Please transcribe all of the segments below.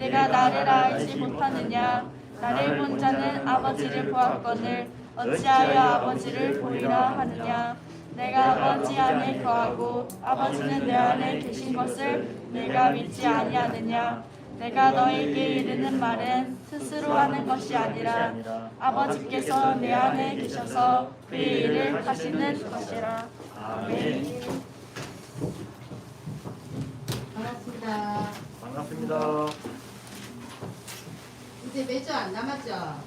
내가 나를 알지 못하느냐? 나를 본 자는 아버지를 보았거늘 어찌하여 아버지를 보이라 하느냐? 내가 아버지 안에 거하고 아버지는 내 안에 계신 것을 내가 믿지 아니하느냐? 내가 너에게 이르는 말은 스스로 하는 것이 아니라 아버지께서 내 안에 계셔서 그의 일을 하시는 것이라. 아멘. 반갑습니다. 반갑습니다. 이제 몇주안 남았죠?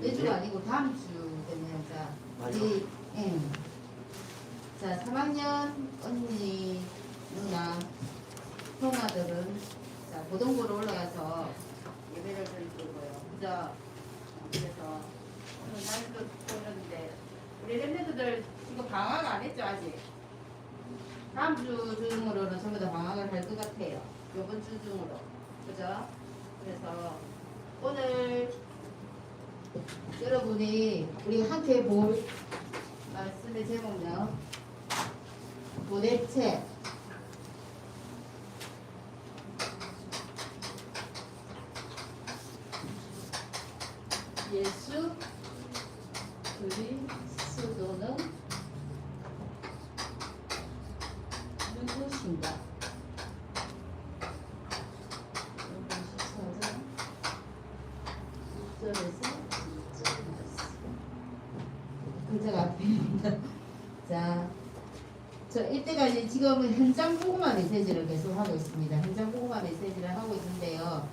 매주가 아니고 다음 주 되네요. 자, 우리 예. 자, 3학년 언니 누나 형아들은 자 고등부로 올라가서 예배를 드릴 거고요. 그죠? 그래서 오늘 날도 보는데 우리 랩런트들 지금 방학 안 했죠 아직? 다음 주 중으로는 전부 다 방학을 할 것 같아요. 이번 주 중으로. 그죠? 그래서 오늘 여러분이 우리 함께 볼 말씀의 제목은요. 도대체 예수 그리스도는 누구신가? 여기 14장 1절에서 2절 말씀. 글자가 앞입니다. 자, 저 이때까지 지금은 현장 보고만 메시지를 계속 하고 있습니다. 현장 보고만 메시지를 하고 있는데요.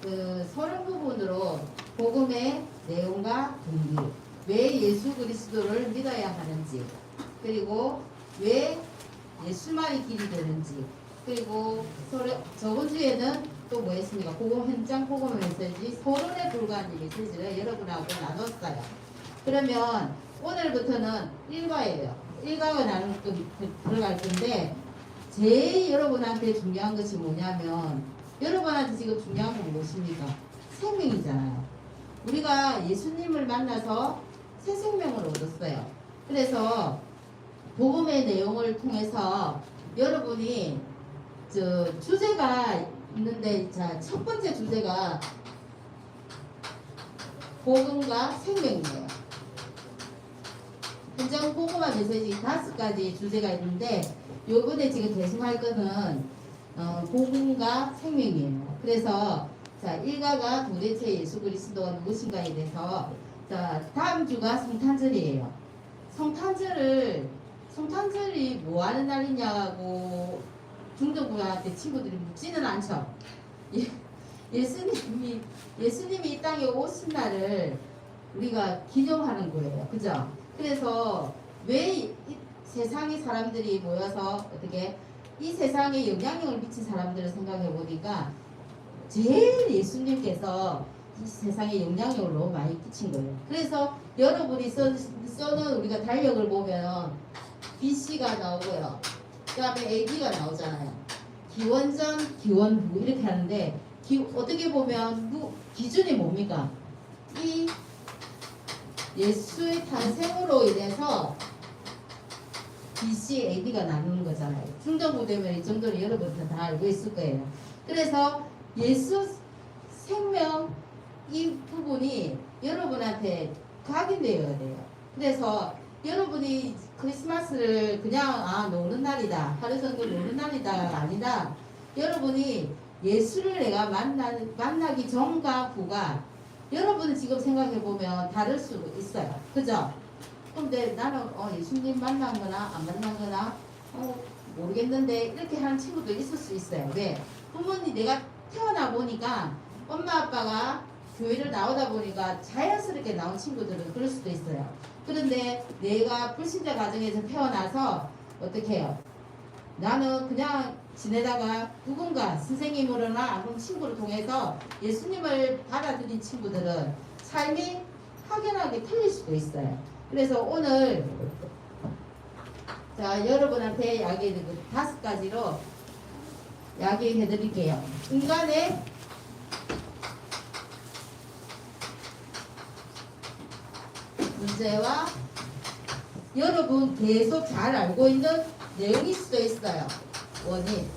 그 서론 부분으로 복음의 내용과 동기, 왜 예수 그리스도를 믿어야 하는지, 그리고 왜 예수만이 길이 되는지, 그리고 서론, 저번 주에는 또 뭐 했습니까? 복음 현장 복음 메시지 서론에 불과한 이 메시지를 여러분하고 나눴어요. 그러면 오늘부터는 일과예요. 일과가 나눌 거, 들어갈 건데 제일 여러분한테 중요한 것이 뭐냐면 여러분한테 지금 중요한 건 무엇입니까? 생명이잖아요. 우리가 예수님을 만나서 새 생명을 얻었어요. 그래서 복음의 내용을 통해서 여러분이 저 주제가 있는데 자 첫 번째 주제가 복음과 생명이에요. 현장 복음화 메시지 다섯 가지 주제가 있는데 요번에 지금 대승할 거는 어, 복음과 생명이에요. 그래서 자 일가가 도대체 예수 그리스도가 무엇인가에 대해서 자 다음 주가 성탄절이에요. 성탄절을 성탄절이 뭐 하는 날이냐고 중등부한테 친구들이 묻지는 않죠. 예, 예수님이 예수님이 이 땅에 오신 날을 우리가 기념하는 거예요. 그죠? 그래서 왜 이 세상의 사람들이 모여서 어떻게 이 세상에 영향력을 미친 사람들을 생각해 보니까 제일 예수님께서 이 세상에 영향력을 너무 많이 끼친 거예요. 그래서 여러분이 써, 써놓은 우리가 달력을 보면 BC가 나오고요. 그 다음에 AD가 나오잖아요. 기원전, 기원후 이렇게 하는데 기, 어떻게 보면 무, 기준이 뭡니까? 이 예수의 탄생으로 인해서 BC, AD가 나누는 거잖아요. 되면 이 정도는 여러분들 다 알고 있을 거예요. 그래서 예수 생명 이 부분이 여러분한테 각인되어야 돼요. 그래서 여러분이 크리스마스를 그냥 아 노는 날이다 하루 정도 노는 날이다 아니다. 여러분이 예수를 내가 만나 만나기 전과 후가 여러분은 지금 생각해 보면 다를 수 있어요. 그죠? 근데 나는 어, 예수님 만난 거나 안 만난 거나 어, 모르겠는데 이렇게 하는 친구도 있을 수 있어요. 왜? 부모님 내가 태어나 보니까 엄마 아빠가 교회를 나오다 보니까 자연스럽게 나온 친구들은 그럴 수도 있어요. 그런데 내가 불신자 가정에서 태어나서 어떻게 해요? 나는 그냥 지내다가 누군가 선생님으로나 아니면 친구를 통해서 예수님을 받아들인 친구들은 삶이 확연하게 틀릴 수도 있어요. 그래서 오늘 자 여러분한테 이야기해 드릴 다섯 가지로 이야기해 드릴게요. 인간의 문제와 여러분 계속 잘 알고 있는 내용일 수도 있어요. 원인.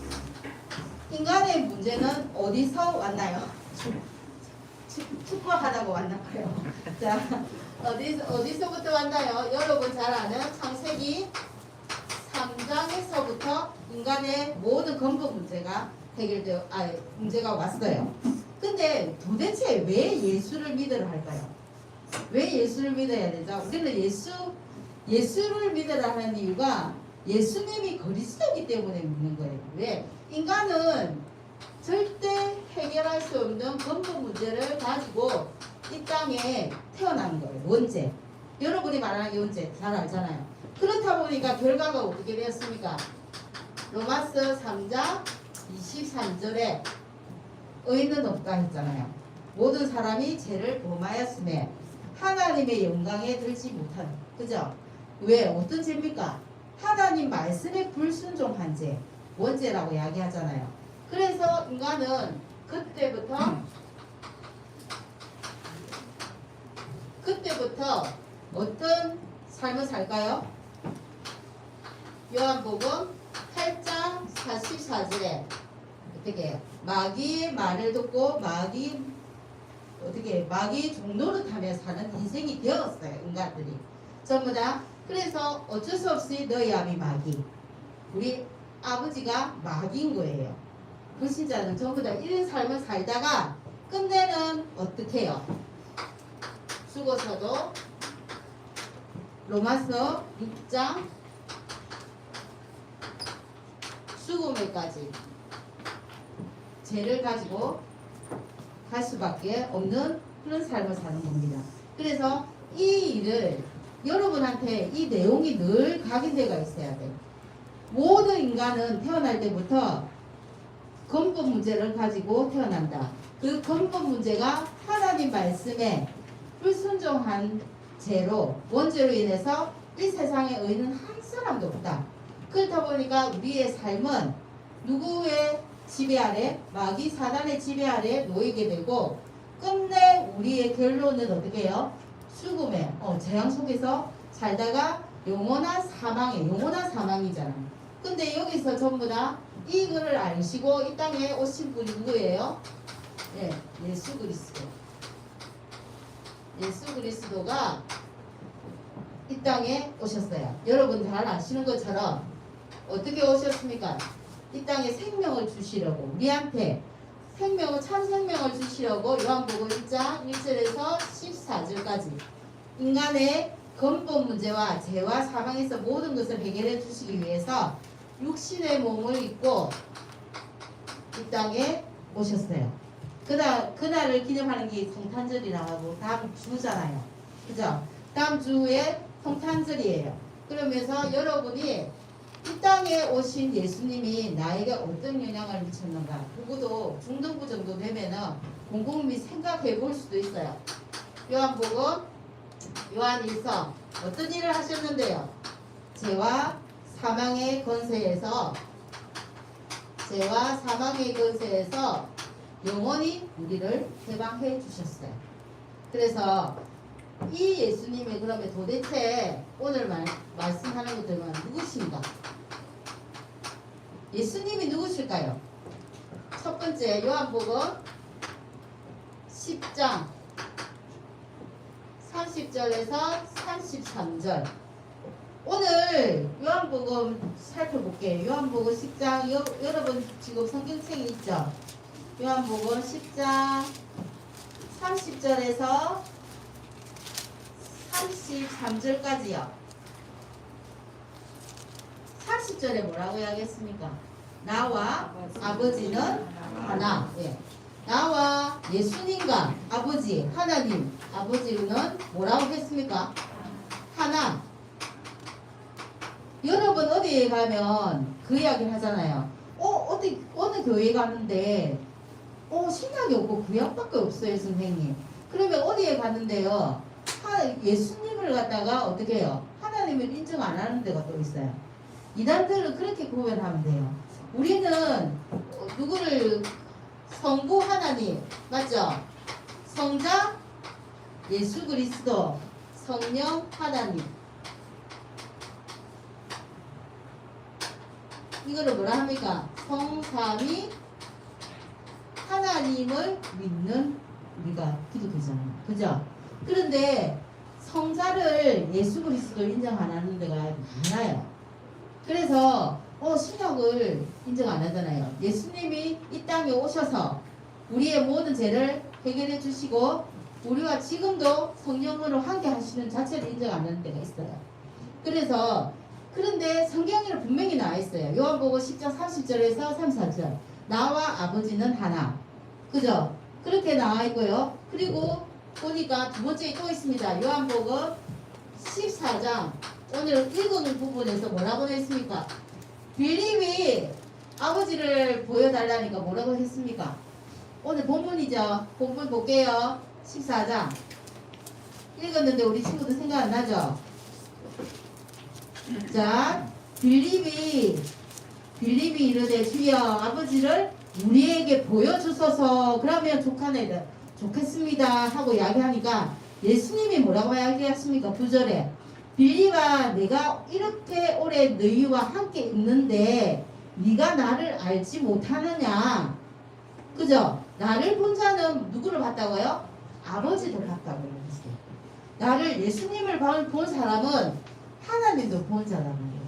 인간의 문제는 어디서 왔나요? 축- 축구하다고 왔나 봐요. 자, 어디, 어디서부터 왔나요? 여러분 잘 아는 창세기 3장에서부터 인간의 모든 근본 문제가 해결되어, 아, 문제가 왔어요. 근데 도대체 왜 예수를 믿으라 할까요? 왜 예수를 믿어야 되죠? 우리는 예수, 예수를 믿으라 하는 이유가 예수님이 그리스도이기 때문에 믿는 거예요. 왜? 인간은 절대 해결할 수 없는 근본 문제를 가지고 이 땅에 태어난 거예요. 원죄. 여러분이 말하는 게 원죄 잘 알잖아요. 그렇다 보니까 결과가 어떻게 되었습니까? 로마스 3장 23절에 의인은 없다 했잖아요. 모든 사람이 죄를 범하였음에 하나님의 영광에 들지 못한 그죠? 왜 어떤 죄입니까? 하나님 말씀에 불순종한 죄 원죄라고 이야기하잖아요. 그래서 인간은 그때부터 그때부터 어떤 삶을 살까요? 요한복음 8장 44절에 어떻게 해요? 마귀의 말을 듣고 마귀 어떻게 마귀 종로를 타며 사는 인생이 되었어요 인간들이. 전부 다. 그래서 어쩔 수 없이 너희 아비 마귀. 우리 아버지가 마귀인 거예요. 불신자는 전부 다 이런 삶을 살다가 끝내는 어떻게 해요 죽어서도 로마서 6장 죽음에까지 죄를 가지고 갈 수밖에 없는 그런 삶을 사는 겁니다. 그래서 이 일을 여러분한테 이 내용이 늘 각인되어 있어야 돼요. 모든 인간은 태어날 때부터 근본 문제를 가지고 태어난다. 그 근본 문제가 하나님 말씀에 불순종한 죄로 원죄로 인해서 이 세상에 의는 한 사람도 없다. 그렇다 보니까 우리의 삶은 누구의 지배 아래 마귀 사단의 지배 아래 놓이게 되고 끝내 우리의 결론은 어떻게 해요? 죽음에 어, 재앙 속에서 살다가 영원한 사망에 영원한 사망이잖아. 근데 여기서 전부 다 이거를 아시고 이 땅에 오신 분이 누구예요? 예, 예수 그리스도. 예수 그리스도가 이 땅에 오셨어요. 여러분 잘 아시는 것처럼 어떻게 오셨습니까? 이 땅에 생명을 주시려고 우리한테 생명을 참 생명을 주시려고 요한복음 1장 1절에서 14절까지 인간의 근본 문제와 죄와 사망에서 모든 것을 해결해 주시기 위해서 육신의 몸을 입고 이 땅에 오셨어요. 그날 그날을 기념하는 게 성탄절이라고 다음 주잖아요. 그죠? 다음 주에 성탄절이에요. 그러면서 여러분이 이 땅에 오신 예수님이 나에게 어떤 영향을 미쳤는가 누구도 중등부 정도 되면은 곰곰이 생각해 볼 수도 있어요. 요한복음 요한일서 어떤 일을 하셨는데요? 죄와 사망의 권세에서 죄와 사망의 권세에서 영원히 우리를 해방해 주셨어요. 그래서 이 예수님이 그러면 도대체 오늘 말, 말씀하는 것들은 누구신가? 예수님이 누구실까요? 첫 번째 요한복음 10장 30절에서 33절 오늘 요한복음 살펴볼게요. 요한복음 10장 여, 여러분 지금 성경책이 있죠? 요한복음 10장 30절에서 33절까지요. 30절에 뭐라고 이야기했습니까? 나와 아버지는 하나. 예. 나와 예수님과 아버지 하나님 아버지는 뭐라고 했습니까? 하나. 여러분 어디에 가면 그 이야기를 하잖아요. 어 어디 어느 교회 가는데 어 신학이 없고 구약밖에 없어요 선생님. 그러면 어디에 갔는데요? 하, 예수님을 갖다가 어떻게 해요? 하나님을 인정 안 하는 데가 또 있어요. 이단들은 그렇게 구별하면 돼요. 우리는 어, 누구를 성부 하나님 맞죠? 성자 예수 그리스도 성령 하나님 이거를 뭐라 합니까? 성삼위 하나님을 믿는 우리가 기독교잖아요. 그죠? 그런데 성자를 예수 그리스도 인정 안 하는 데가 많아요. 그래서 어 신약을 인정 안 하잖아요. 예수님이 이 땅에 오셔서 우리의 모든 죄를 해결해 주시고 우리와 지금도 성령으로 함께 하시는 자체를 인정 안 하는 데가 있어요. 그래서 그런데 성경에는 분명히 나와 있어요. 요한복음 10장 30절에서 34절. 나와 아버지는 하나. 그죠? 그렇게 나와 있고요. 그리고 보니까 두 번째 또 있습니다. 요한복음 14장 오늘 읽은 부분에서 뭐라고 했습니까? 빌립이 아버지를 보여달라니까 뭐라고 했습니까? 오늘 본문이죠. 본문 볼게요. 14장. 읽었는데 우리 친구들 생각 안 나죠? 자, 빌립이 빌립이 이르되 주여 아버지를 우리에게 보여주소서 그러면 좋겠네 좋겠습니다 하고 이야기하니까 예수님이 뭐라고 이야기했습니까? 9절에 빌립아 내가 이렇게 오래 너희와 함께 있는데 네가 나를 알지 못하느냐 그죠? 나를 본 자는 누구를 봤다고요? 아버지를 봤다고 그랬어요 나를 예수님을 본 사람은 하나님도 본 사람이에요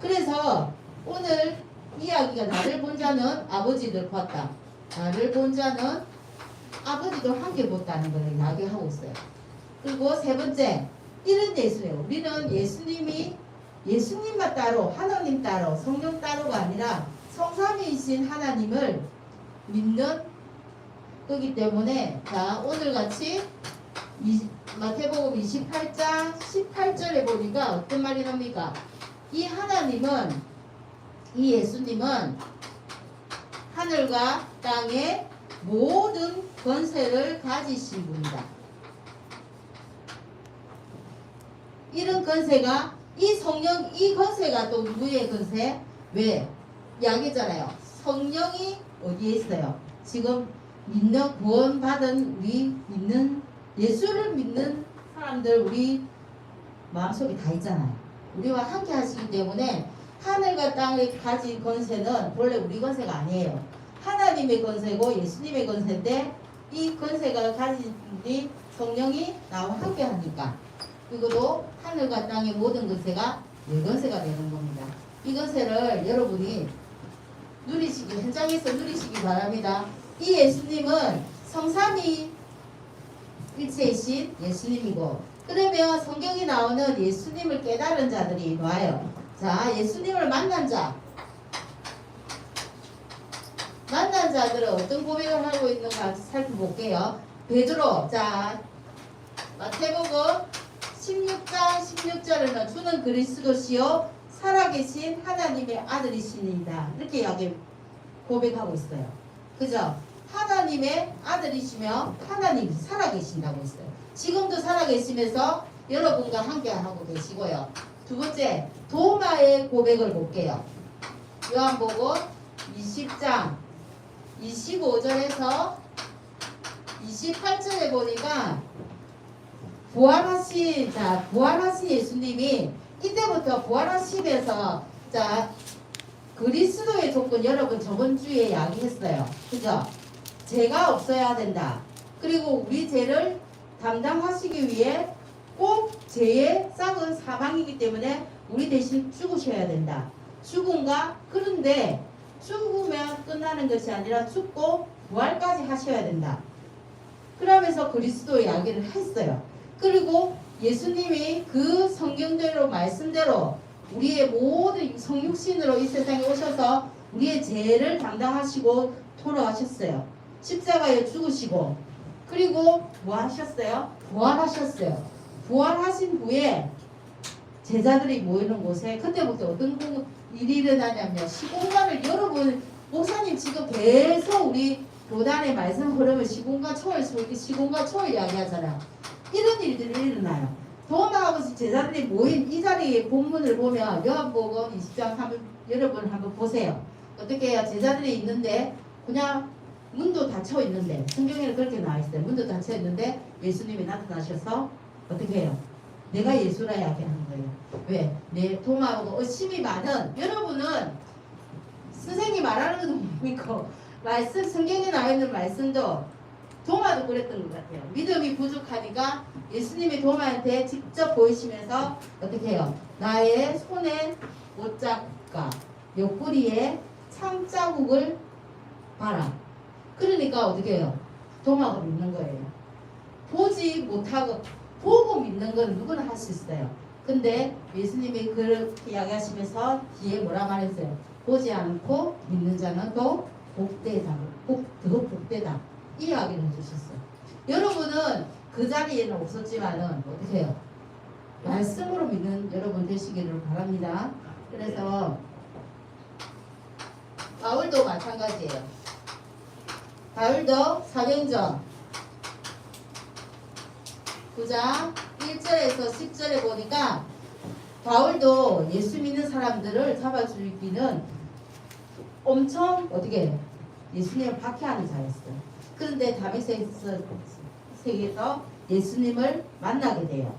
그래서 오늘 이야기가 나를 본 자는 아버지를 봤다. 나를 본 자는 아버지도 함께 봤다는 걸 이야기하고 있어요. 그리고 세 번째, 이런 예수예요. 우리는 예수님이 예수님만 따로, 하나님 따로, 성령 따로가 아니라 성삼위이신 하나님을 믿는 거기 때문에 자 오늘 같이 이, 마태복음 28장 18절에 보니까 어떤 말이 나옵니까? 이 하나님은 이 예수님은 하늘과 땅의 모든 권세를 가지신 분이다. 이런 권세가 이 성령 이 권세가 또 누구의 권세? 왜? 이야기했잖아요. 성령이 어디에 있어요? 지금 믿는 구원 받은 우리 믿는 예수를 믿는 사람들 우리 마음속에 다 있잖아요. 우리와 함께 하시기 때문에 하늘과 땅을 가진 권세는 원래 우리 권세가 아니에요. 하나님의 권세고 예수님의 권세인데 이 권세가 가진 우리 성령이 나와 함께 하니까 이것도 하늘과 땅의 모든 권세가 내 권세가 되는 겁니다. 이 권세를 여러분이 누리시기 현장에서 누리시기 바랍니다. 이 예수님은 성삼위 일체이신 예수님이고 그러면 성경에 나오는 예수님을 깨달은 자들이 와요. 자, 예수님을 만난 자. 만난 자들은 어떤 고백을 하고 있는가 살펴볼게요. 베드로, 자, 마태복음 16장 16절에는 주는 그리스도시요 살아계신 하나님의 아들이시니이다. 이렇게 여기 고백하고 있어요. 그죠? 하나님의 아들이시며 하나님이 살아계신다고 했어요. 지금도 살아계시면서 여러분과 함께 하고 계시고요. 두 번째, 도마의 고백을 볼게요. 요한복음 20장 25절에서 28절에 보니까 부활하신 자 부활하신 예수님이 이때부터 부활하심에서 자 그리스도의 조건 여러분 저번 주에 이야기했어요. 그죠? 죄가 없어야 된다. 그리고 우리 죄를 담당하시기 위해 꼭 죄의 싹은 사망이기 때문에 우리 대신 죽으셔야 된다. 죽음과 그런데 죽으면 끝나는 것이 아니라 죽고 부활까지 하셔야 된다. 그러면서 그리스도의 이야기를 했어요. 그리고 예수님이 그 성경대로 말씀대로 우리의 모든 성육신으로 이 세상에 오셔서 우리의 죄를 담당하시고 돌아가셨어요. 십자가에 죽으시고 그리고 뭐 하셨어요? 부활하셨어요. 부활하신 후에 제자들이 모이는 곳에 그때부터 어떤 일이 일어나냐면 시공간을 여러 번 목사님 지금 계속 우리 교단의 말씀 흐름을 시공과 초월, 시공과 초월 이야기하잖아요. 이런 일들이 일어나요. 도마하고 제자들이 모인 이 자리의 본문을 보면 요한복음 20장 한번 여러분 한번 보세요. 어떻게 해요? 제자들이 있는데 그냥 문도 닫혀 있는데 성경에는 그렇게 나와 있어요. 문도 닫혀 있는데 예수님이 나타나셔서 어떻게 해요? 내가 예수라 이야기하는 거예요. 왜? 내 도마하고 의심이 많은 여러분은 선생님 말하는 것도 못 믿고 말씀 성경에 나와 있는 말씀도 도마도 그랬던 것 같아요. 믿음이 부족하니까 예수님이 도마한테 직접 보이시면서 어떻게 해요? 나의 손에 옷자국과 옆구리에 창자국을 봐라. 그러니까 어떻게 해요? 도마가 믿는 거예요. 보지 못하고 보고 믿는 건 누구나 할 수 있어요. 근데 예수님이 그렇게 이야기하시면서 뒤에 뭐라 말했어요? 보지 않고 믿는 자는 또 복되다. 복, 더 복되다. 이 이야기를 해주셨어요. 여러분은 그 자리에는 없었지만은 어떻게 해요? 말씀으로 믿는 여러분 되시기를 바랍니다. 그래서 바울도 마찬가지예요. 바울도 사경전 9장 1절에서 10절에 보니까 바울도 예수 믿는 사람들을 잡아주기는 엄청 어떻게? 예수님을 박해하는 자였어요. 그런데 다메섹에서 예수님을 만나게 돼요.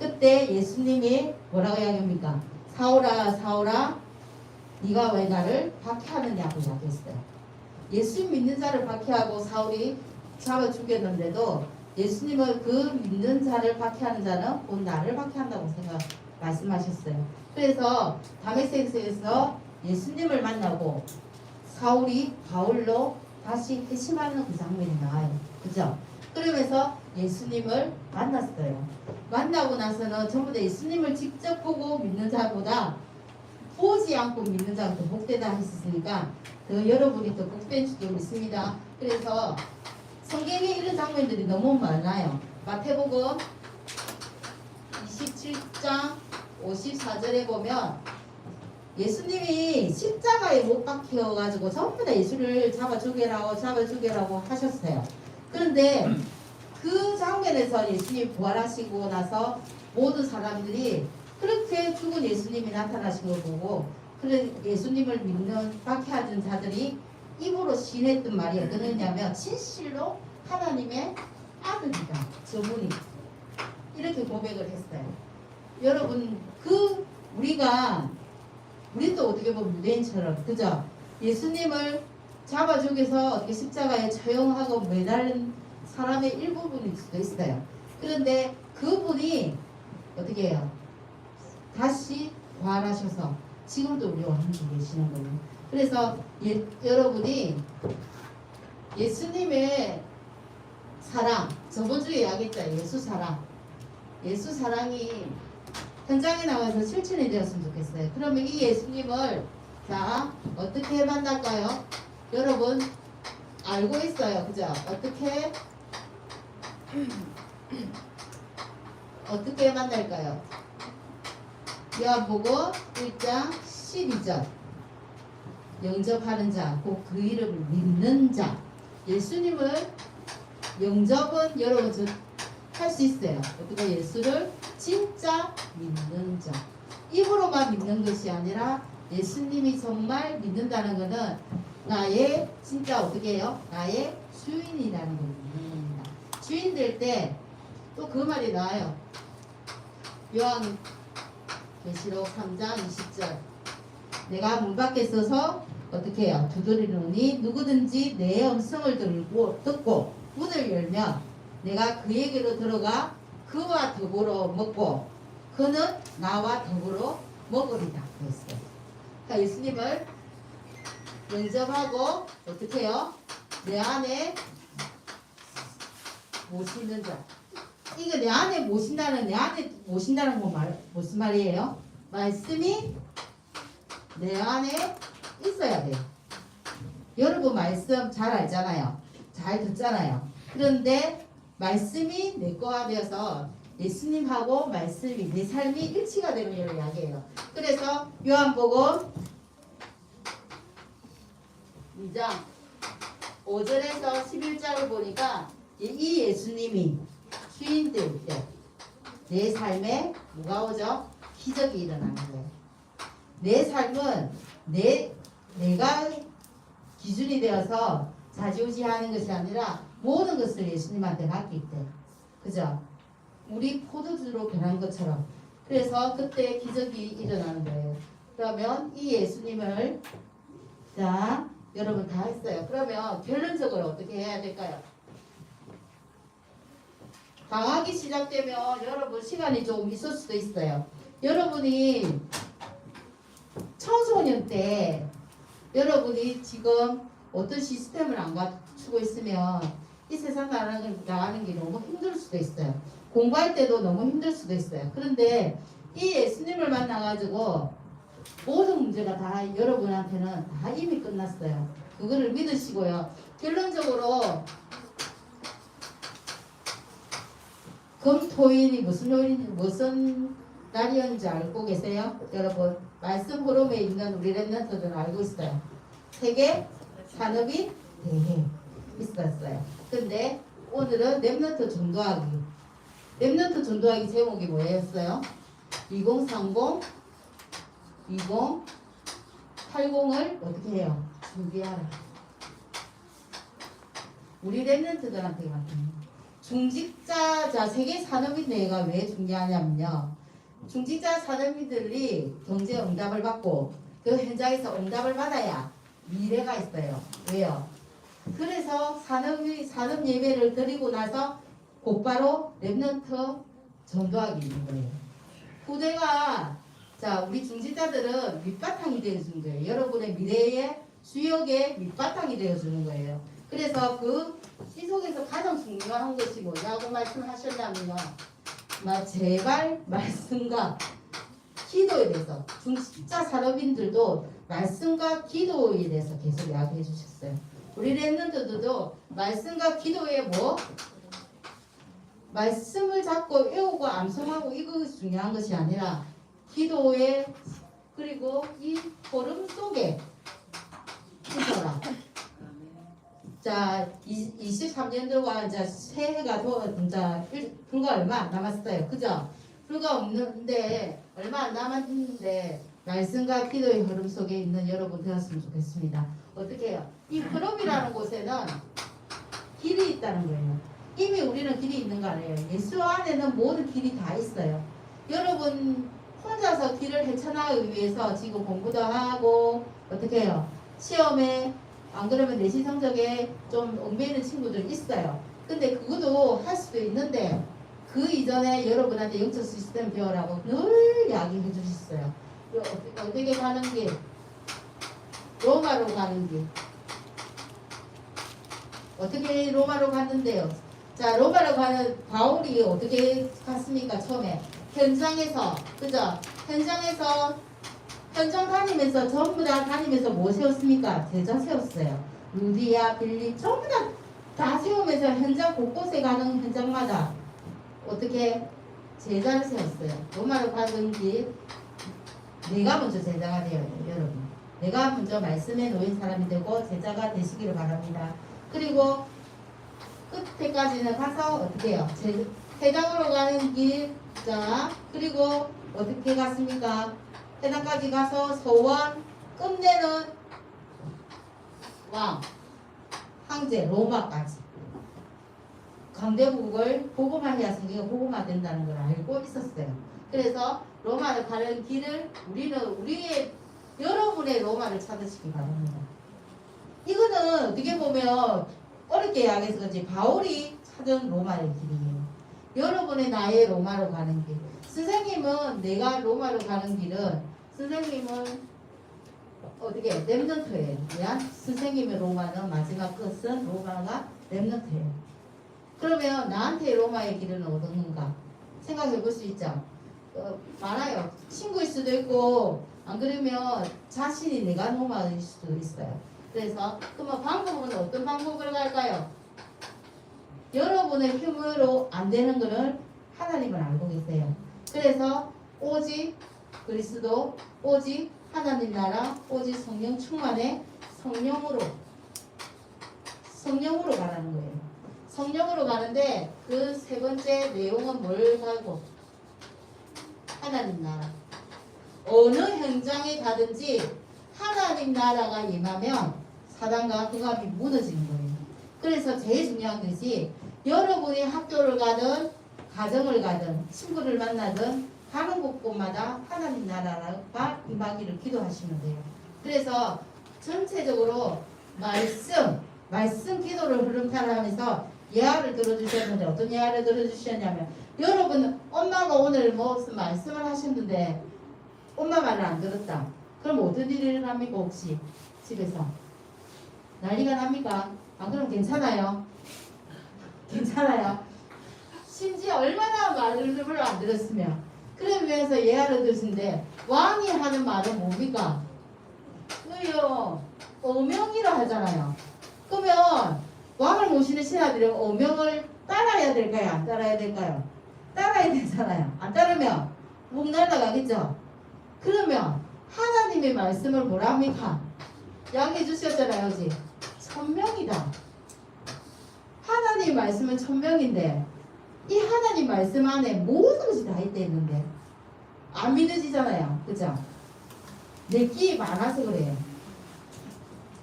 그때 예수님이 뭐라고 이야기합니까? 사오라 사오라 네가 왜 나를 박해하느냐고 이야기했어요. 예수 믿는 자를 박해하고 사울이 잡아 죽였는데도 예수님은 그 믿는 자를 박해하는 자는 곧 나를 박해한다고 생각 말씀하셨어요. 그래서 다메섹에서 예수님을 만나고 사울이 바울로 다시 회심하는 그 장면이 나와요. 그죠? 그러면서 예수님을 만났어요. 만나고 나서는 전부 다 예수님을 직접 보고 믿는 자보다 보지 않고 믿는 자가 더 복되다 했으니까 더 여러분이 더 복된 줄도 믿습니다. 그래서 성경에 이런 장면들이 너무 많아요. 마태복음 27장 54절에 보면 예수님이 십자가에 못 박혀가지고 전부 다 예수를 잡아 죽여라고 잡아 죽여라고 하셨어요. 그런데 그 장면에서 예수님이 부활하시고 나서 모든 사람들이 그렇게 죽은 예수님이 나타나신 걸 보고 그래 예수님을 믿는 박해하던 자들이 입으로 시인했던 말이 어떤 거냐면 진실로 하나님의 아들이다 저분이 이렇게 고백을 했어요. 여러분 그 우리가 우리도 어떻게 보면 유대인처럼 그죠? 예수님을 잡아 죽여서 어떻게 십자가에 처형하고 매달린 사람의 일부분일 수도 있어요. 그런데 그분이 어떻게 해요? 다시 부활하셔서 지금도 우리와 함께 계시는 거예요. 그래서 예, 여러분이 예수님의 사랑 저번 주에 이야기했잖아요. 예수 사랑. 예수 사랑이 현장에 나와서 실천이 되었으면 좋겠어요. 그러면 이 예수님을 자 어떻게 만날까요? 여러분 알고 있어요, 그죠? 어떻게 어떻게 만날까요? 요한복음 1장 12절 영접하는 자, 곧 그 이름을 믿는 자. 예수님을 영접은 여러분 할 수 있어요. 어떻게 예수를 진짜 믿는 자. 입으로만 믿는 것이 아니라 예수님이 정말 믿는다는 것은 나의 진짜 어떻게 해요? 나의 주인이라는 겁니다. 주인 될 때 또 그 말이 나와요. 요한 계시록 3장 20절. 내가 문 밖에 서서 어떻게 해요? 두드리노니 누구든지 내 음성을 들고 듣고 문을 열면 내가 그에게로 들어가 그와 더불어 먹고 그는 나와 더불어 먹으리다 그랬어요. 그러니까 예수님을 영접하고 어떻게 해요? 내 안에 모시는 자. 이거 내 안에 모신다는 내 안에 모신다는 건 말, 무슨 말이에요? 말씀이 내 안에 있어야 돼요. 여러분 말씀 잘 알잖아요. 잘 듣잖아요. 그런데 말씀이 내 거가 되어서 예수님하고 말씀이 내 삶이 일치가 되는 이야기예요. 그래서 요한복음 2장 5절에서 11절을 보니까 이- 이 예수님이 주인 될때내 삶에 뭐가 오죠? 기적이 일어나는 거예요. 내 삶은 내 내가 기준이 되어서 자지우지하는 것이 아니라 모든 것을 예수님한테 맡길 때, 그죠? 우리 포도주로 변한 것처럼. 그래서 그때 기적이 일어나는 거예요. 그러면 이 예수님을 자 여러분 다 했어요. 그러면 결론적으로 어떻게 해야 될까요? 방학이 시작되면 여러분 시간이 좀 있을 수도 있어요. 여러분이 청소년 때 여러분이 지금 어떤 시스템을 안 갖추고 있으면 이 세상 나가는, 나가는 게 너무 힘들 수도 있어요. 공부할 때도 너무 힘들 수도 있어요. 그런데 이 예수님을 만나가지고 모든 문제가 다 여러분한테는 다 이미 끝났어요. 그거를 믿으시고요. 결론적으로 금토일이 무슨 요일 무슨 날이었는지 알고 계세요? 여러분 말씀 흐름에 있는 우리 랩런트들은 알고 있어요. 세계 산업이 대해 있었어요. 근데 오늘은 랩런트 전도하기 랩런트 전도하기 제목이 뭐였어요? 2030 2080을 어떻게 해요? 준비하라. 우리 랩런트들한테 같은 중직자 자 세계 산업인 대회가 왜 중요하냐면요. 중직자 산업인들이 경제 응답을 받고 그 현장에서 응답을 받아야 미래가 있어요. 왜요? 그래서 산업이 산업 예배를 드리고 나서 곧바로 랩런트 전도하기 있는 거예요. 후대가 자 우리 중직자들은 밑바탕이 되어주는 거예요. 여러분의 미래의 수역의 밑바탕이 되어주는 거예요. 그래서 그 시속에서 가장 중요한 것이 뭐냐고 말씀하셨냐면요. 마 제발 말씀과 기도에 대해서 중직자 산업인들도 말씀과 기도에 대해서 계속 이야기해 주셨어요. 우리 랩런트들도 말씀과 기도에 뭐 말씀을 잡고 외우고 암송하고 이것이 중요한 것이 아니라 기도에 그리고 이 걸음 속에 있어라. 자, 23년도가 이제 새해가 더 이제 일- 불과 얼마 안 남았어요. 그죠? 불과 없는데 얼마 안 남았는데 말씀과 기도의 흐름 속에 있는 여러분 되었으면 좋겠습니다. 어떻게 해요? 이 흐름이라는 곳에는 길이 있다는 거예요. 이미 우리는 길이 있는 거 아니에요. 예수 안에는 모든 길이 다 있어요. 여러분 혼자서 길을 헤쳐나가기 위해서 지금 공부도 하고 어떻게 해요? 시험에 안 그러면 내신 성적에 좀 얽매이는 친구들 있어요. 근데 그것도 할 수도 있는데 그 이전에 여러분한테 영적 시스템 배우라고 늘 이야기해 주셨어요. 어떻게 가는 길? 로마로 가는 길. 어떻게 로마로 갔는데요? 자, 로마로 가는 바울이 어떻게 갔습니까? 처음에 현장에서 그죠? 현장에서 현장 다니면서 전부 다 다니면서 뭐 세웠습니까? 제자 세웠어요. 루디아, 빌리 전부 다, 다 세우면서 현장 곳곳에 가는 현장마다 어떻게 제자를 세웠어요. 로마로 길 내가 먼저 제자가 되어야 돼요, 여러분. 내가 먼저 말씀에 놓인 사람이 되고 제자가 되시기를 바랍니다. 그리고 끝에까지는 가서 어떻게 해요? 제, 해당으로 가는 길, 자, 그리고 어떻게 갔습니까? 해당까지 가서 서원, 끝내는 왕, 황제, 로마까지. 강대국을 보고만 해야 세계가 보고만 된다는 걸 알고 있었어요. 그래서 로마를 가는 길을 우리는 우리의 여러분의 로마를 찾으시기 바랍니다. 이거는 어떻게 보면 어렵게 이야기해서 그렇지 바울이 찾은 로마의 길이에요. 여러분의 나의 로마로 가는 길. 선생님은 내가 로마로 가는 길은 선생님은 어떻게 렘넌트예요. 야 선생님의 로마는 마지막 끝은 로마가 렘넌트예요. 그러면 나한테 로마의 길은 어떤가 생각해 볼 수 있죠. 어, 많아요. 친구일 수도 있고 안 그러면 자신이 내가 로마일 수도 있어요. 그래서 그러면 방법은 어떤 방법을 갈까요? 여러분의 힘으로 안 되는 거를 하나님은 알고 계세요. 그래서 오직 그리스도, 오직 하나님 나라, 오직 성령 충만의 성령으로 성령으로 가라는 거예요. 성령으로 가는데 그 세 번째 내용은 뭘 가고 하나님 나라. 어느 현장에 가든지 하나님 나라가 임하면 사단과 흑암이 무너지는 거예요. 그래서 제일 중요한 것이 여러분이 학교를 가든 가정을 가든 친구를 만나든 가는 곳곳마다 하나님 나라가 임하기를 기도하시면 돼요. 그래서 전체적으로 말씀, 말씀 기도를 흐름타라면서 예화를 들어주셨는데 어떤 예화를 들어주셨냐면 여러분 엄마가 오늘 무슨 말씀을 하셨는데 엄마 말을 안 들었다. 그럼 어떤 일이 일어납니까 혹시 집에서 난리가 납니까? 안 그럼 괜찮아요? 괜찮아요? 심지어 얼마나 말을 안 들었으면 그러면서 예화를 드신데 왕이 하는 말은 뭡니까? 그요 어명이라 하잖아요. 그러면 왕을 모시는 신하들은 어명을 따라야 될까요? 안 따라야 될까요? 따라야 되잖아요. 안 따르면 목 날라가겠죠? 그러면 하나님의 말씀을 뭐라 합니까? 양해 주셨잖아요, 어제. 천명이다. 하나님 말씀은 천명인데 이 하나님 말씀 안에 모든 것이 다 있다 했는데 안 믿어지잖아요. 그죠? 내 끼 많아서 그래요.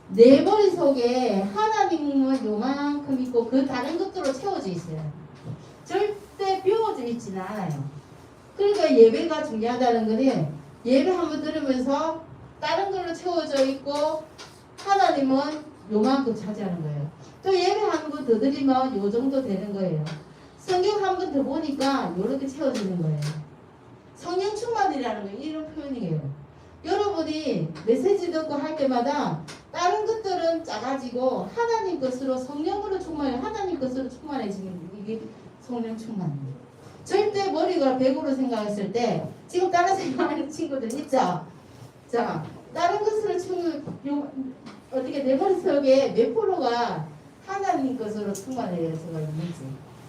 내 머릿속에 하나님은 요만큼 있고 그 다른 것들로 채워져 있어요. 절대 비워져 있지는 않아요. 그러니까 예배가 중요하다는 거는 예배 한번 들으면서 다른 걸로 채워져 있고 하나님은 요만큼 차지하는 거예요. 또 예배 한 번 더 드리면 요 정도 되는 거예요. 성경 한 번 더 보니까 요렇게 채워지는 거예요. 성령 충만이라는 거 이런 표현이에요. 여러분이 메시지 듣고 할 때마다 다른 것들은 작아지고 하나님 것으로 성령으로 충만해 하나님 것으로 충만해지는 이게 성령 충만입니다. 절대 머리가 100으로 생각했을 때 지금 다른 생각하는 친구들 있죠? 자, 다른 것으로 충 요, 어떻게 내 머릿속에 몇 프로가 하나님 것으로 충만해질 수가 있는지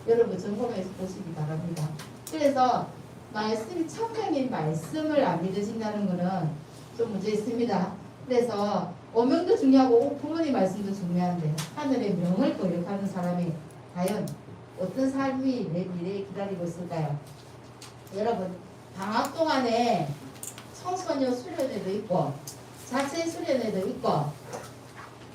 여러분 점검해서 보시기 바랍니다. 그래서 말씀이 천명인 말씀을 안 믿으신다는 거는 좀 문제 있습니다. 그래서 어명도 중요하고 부모님 말씀도 중요한데 하늘의 명을 거역하는 사람이 과연 어떤 삶이 내 미래에 기다리고 있을까요? 여러분 방학 동안에 청소년 수련회도 있고 자체 수련회도 있고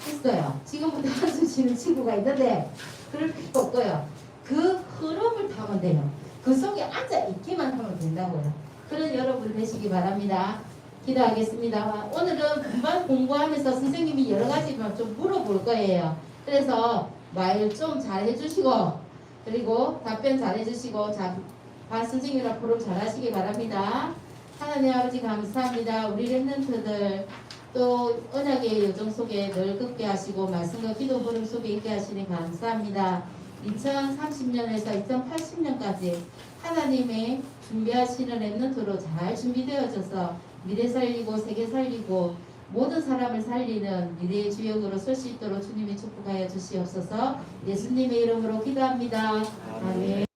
있어요. 지금부터 한숨 쉬는 친구가 있는데 그럴 필요 없고요. 그 흐름을 타면 돼요. 그 속에 앉아 있기만 하면 된다고요. 그런 여러분 되시기 바랍니다. 기도하겠습니다. 오늘은 금방 공부하면서 선생님이 여러 가지 좀 물어볼 거예요. 그래서 말 좀 잘 해주시고 그리고 답변 잘 해주시고 자, 반 선생님이랑 프로 잘 하시기 바랍니다. 하나님 아버지 감사합니다. 우리 랩런트들 또 언약의 요정 속에 널급게 하시고 말씀과 기도 부름 속에 있게 하시니 감사합니다. 2030년에서 2080년까지 하나님의 준비하시는 랩런트로 잘 준비되어져서 미래 살리고 세계 살리고 모든 사람을 살리는 미래의 주역으로 설 수 있도록 주님이 축복하여 주시옵소서 예수님의 이름으로 기도합니다. 아멘.